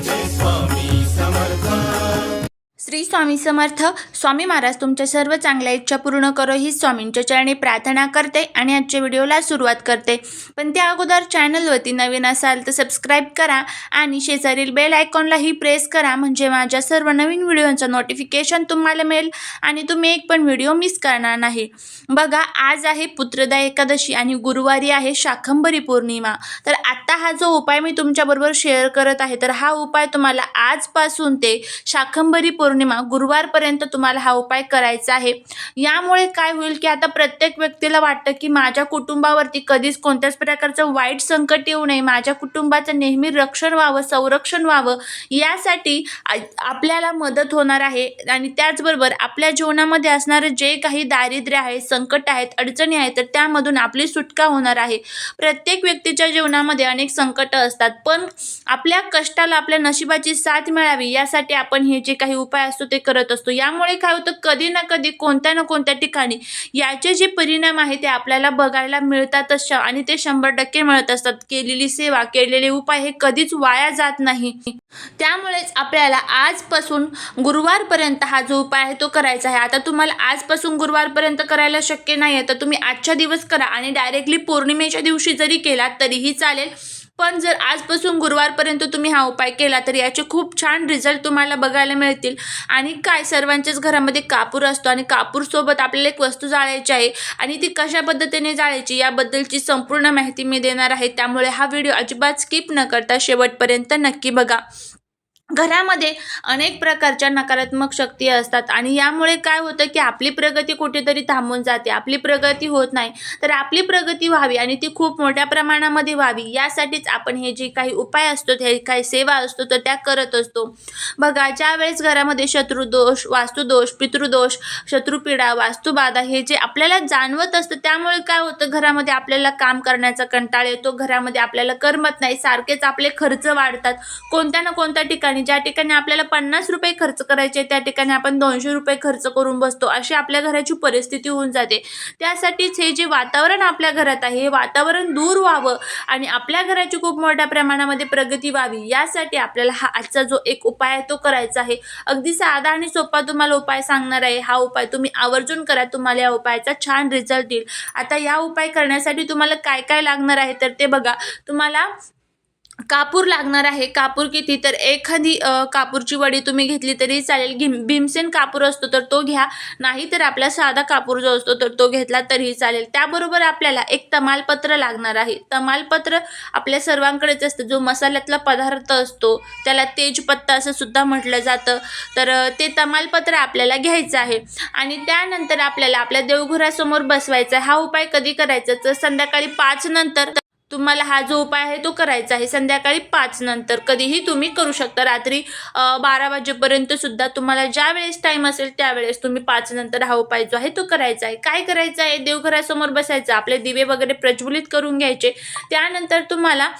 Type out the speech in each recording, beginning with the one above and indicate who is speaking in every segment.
Speaker 1: this one. Shri Swami Samarth. Swami Maharaj तुमच्या सर्व चांगल्या इच्छा पूर्ण करो. ही स्वामींच्या चरणी प्रार्थना करते आणि आजच्या व्हिडिओला सुरुवात करते. पण त्या अगोदर चॅनलवरती नवीन असाल तर सबस्क्राईब करा आणि शेजारील बेल आयकॉनलाही प्रेस करा. म्हणजे माझ्या सर्व नवीन व्हिडिओचं नोटिफिकेशन तुम्हाला मिळेल आणि तुम्ही एक पण व्हिडिओ मिस करणार नाही. बघा आज आहे पुत्रदा एकादशी आणि गुरुवारी आहे शाकंभरी पौर्णिमा. तर आत्ता हा जो उपाय मी तुमच्याबरोबर शेअर करत आहे तर हा उपाय तुम्हाला आजपासून ते शाकंभरी पौर्णिमा गुरुवारपर्यंत तुम्हाला हा उपाय करायचा आहे. यामुळे काय होईल की आता प्रत्येक व्यक्तीला वाटतं की माझ्या कुटुंबावरती कधीच कोणत्याच प्रकारचं वाईट संकट येऊ नये. माझ्या कुटुंबाचं नेहमी रक्षण व्हावं संरक्षण व्हावं यासाठी आपल्याला मदत होणार आहे. आणि त्याचबरोबर आपल्या जीवनामध्ये असणारं जे काही दारिद्र्य आहे संकट आहेत अडचणी आहेत तर त्यामधून आपली सुटका होणार आहे. प्रत्येक व्यक्तीच्या जीवनामध्ये अनेक संकट असतात. पण आपल्या कष्टाला आपल्या नशिबाची साथ मिळावी यासाठी आपण हे जे काही उपाय असतो ते करत असतो. यामुळे काय होतं कधी ना कधी कोणत्या ना कोणत्या ठिकाणी याचे जे परिणाम आहे ते आपल्याला बघायला मिळतातच श- आणि ते शंभर टक्के मिळत असतात. केलेली सेवा केलेले उपाय हे कधीच वाया जात नाही. त्यामुळेच आपल्याला आजपासून गुरुवारपर्यंत हा जो उपाय आहे तो करायचा आहे. आता तुम्हाला आजपासून गुरुवारपर्यंत करायला शक्य नाही आहे तर तुम्ही आजच्या दिवस करा आणि डायरेक्टली पौर्णिमेच्या दिवशी जरी केला तरीही चालेल. पण जर आजपासून गुरुवारपर्यंत तुम्ही हा उपाय केला तर याचे खूप छान रिझल्ट तुम्हाला बघायला मिळतील. आणि काय सर्वांच्याच घरामध्ये कापूर असतो आणि कापूरसोबत आपल्याला एक वस्तू जाळायची आहे आणि ती कशा पद्धतीने जाळायची याबद्दलची संपूर्ण माहिती मी देणार आहे. त्यामुळे हा व्हिडिओ अजिबात स्किप न करता शेवटपर्यंत नक्की बघा. घरामध्ये अनेक प्रकारच्या नकारात्मक शक्ती असतात आणि यामुळे काय होतं की आपली प्रगती कुठेतरी थांबून जाते. आपली प्रगती होत नाही तर आपली प्रगती व्हावी आणि ती खूप मोठ्या प्रमाणामध्ये व्हावी. यासाठीच आपण हे जे काही उपाय असतो हे काही सेवा असतो तर त्या करत असतो. बघा ज्या वेळेस घरामध्ये शत्रुदोष वास्तुदोष पितृदोष शत्रुपीडा वास्तुबाधा हे जे आपल्याला जाणवत असतं त्यामुळे काय होतं घरामध्ये आपल्याला काम करण्याचा कंटाळ येतो घरामध्ये आपल्याला करमत नाही सारखेच आपले खर्च वाढतात. कोणत्या ना कोणत्या ठिकाणी ज्या ठिकाणी आपल्याला पन्नास रुपये खर्च करायचे त्या ठिकाणी आपण दोनशे रुपये खर्च करून बसतो. अशी आपल्या घराची परिस्थिती होऊन जाते. त्यासाठीच हे जे वातावरण आपल्या घरात आहे हे वातावरण दूर व्हावं आणि आपल्या घराची खूप मोठ्या प्रमाणामध्ये प्रगती व्हावी यासाठी आपल्याला हा आजचा जो एक उपाय आहे तो करायचा आहे. अगदी साधा आणि सोपा तुम्हाला उपाय सांगणार आहे. हा उपाय तुम्ही आवर्जून करा तुम्हाला या उपायाचा छान रिझल्ट येईल. आता या उपाय करण्यासाठी तुम्हाला काय काय लागणार आहे तर ते बघा. तुम्हाला कापूर लागणार आहे. कापूर किती? तर एखादी कापूरची वडी तुम्ही घेतली तरी चालेल. घिम भीमसेन कापूर असतो तर तो घ्या. नाही तर आपला साधा कापूर जो असतो तर तो घेतला तरीही चालेल. त्याबरोबर आपल्याला एक तमालपत्र लागणार आहे. तमालपत्र आपल्या सर्वांकडेच असतं. जो मसाल्यातला पदार्थ असतो त्याला तेजपत्ता असं सुद्धा म्हटलं जातं. तर ते तमालपत्र आपल्याला घ्यायचं आहे. आणि त्यानंतर आपल्याला आपल्या देवघरासमोर बसवायचा आहे. हा उपाय कधी करायचा? तर संध्याकाळी पाच नंतर तुम्हाला हा जो उपाय आहे तो करायचा आहे. संध्याकाळी पाच नंतर कधीही तुम्ही करू शकता. रात्री बारा वाजेपर्यंत सुद्धा तुम्हाला ज्या वेळेस टाईम असेल त्यावेळेस तुम्ही पाच नंतर हा उपाय जो आहे तो करायचा आहे. काय करायचं आहे? देवघरासमोर बसायचं. आपले दिवे वगैरे प्रज्वलित करून घ्यायचे. त्यानंतर तुम्हाला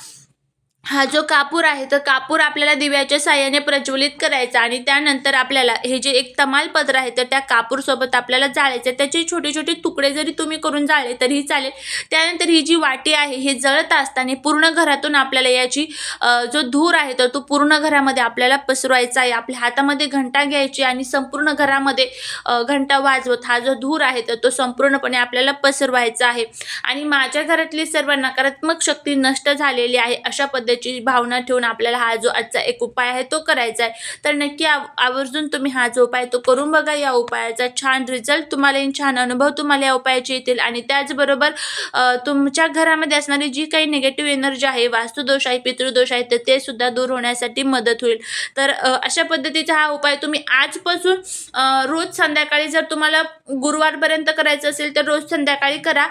Speaker 1: हा जो कापूर आहे तर कापूर आपल्याला दिव्याच्या साह्याने प्रज्वलित करायचा आणि त्यानंतर आपल्याला हे जे एक तमालपत्र आहे तर त्या कापूरसोबत आपल्याला जाळायचं. त्याचे छोटे छोटे तुकडे जरी तुम्ही करून जाळले तरीही चालेल. त्यानंतर ही जी वाटी आहे हे जळत असताना पूर्ण घरातून आपल्याला याची जो धूर आहे तर तो पूर्ण घरामध्ये आपल्याला पसरवायचा आहे. आपल्या हातामध्ये घंटा घ्यायची आणि संपूर्ण घरामध्ये घंटा वाजवत हा जो धूर आहे तर तो संपूर्णपणे आपल्याला पसरवायचा आहे. आणि माझ्या घरातली सर्व नकारात्मक शक्ती नष्ट झालेली आहे अशा पद्धती त्याची भावना ठेवून आपल्याला हा जो आजचा एक उपाय आहे तो करायचा आहे. तर नक्की आव आवर्जून तुम्ही हा जो उपाय तो करून बघा. या उपायाचा छान रिझल्ट तुम्हाला येईल छान अनुभव तुम्हाला या उपायाचे येतील. आणि त्याचबरोबर तुमच्या घरामध्ये असणारी जी काही निगेटिव्ह एनर्जी आहे वास्तुदोष आहे पितृदोष आहे तर ते सुद्धा दूर होण्यासाठी मदत होईल. तर अशा पद्धतीचा हा उपाय तुम्ही आजपासून रोज संध्याकाळी जर तुम्हाला गुरुवारपर्यंत करायचं असेल तर रोज संध्याकाळी करा.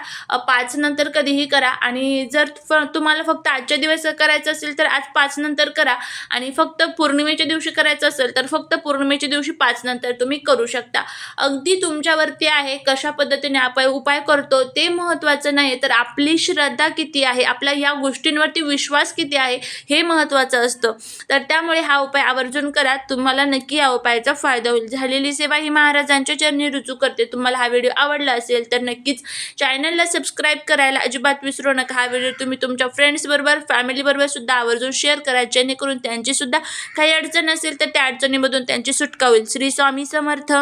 Speaker 1: पाच नंतर कधीही करा. आणि जर फ तुम्हाला फक्त आजच्या दिवस करायचं असेल तर आज पाच नंतर करा. आणि फक्त पौर्णिमेच्या दिवशी करायचं असेल तर फक्त पौर्णिमेच्या दिवशी पाच नंतर तुम्ही करू शकता. अगदी तुमच्यावरती आहे कशा पद्धतीने आपण उपाय करतो ते महत्त्वाचं नाही तर आपली श्रद्धा किती आहे आपल्या या गोष्टींवरती विश्वास किती आहे हे महत्त्वाचं असतं. तर त्यामुळे हा उपाय आवर्जून करा. तुम्हाला नक्की या उपायाचा फायदा होईल. झालेली सेवा ही महाराजांच्या चरणी रुजू करते. तुम्हाला हा व्हिडिओ आवडला असेल तर नक्कीच चॅनलला सबस्क्राईब करायला अजिबात विसरू नका. हा व्हिडिओ तुम्ही तुमच्या फ्रेंड्सबरोबर फॅमिलीबरोबर सुद्धा आवर्जून शेअर करा जेणेकरून त्यांची सुद्धा काही अडचण असेल तर त्या अडचणीमधून त्यांची सुटका होईल. श्री स्वामी समर्थ.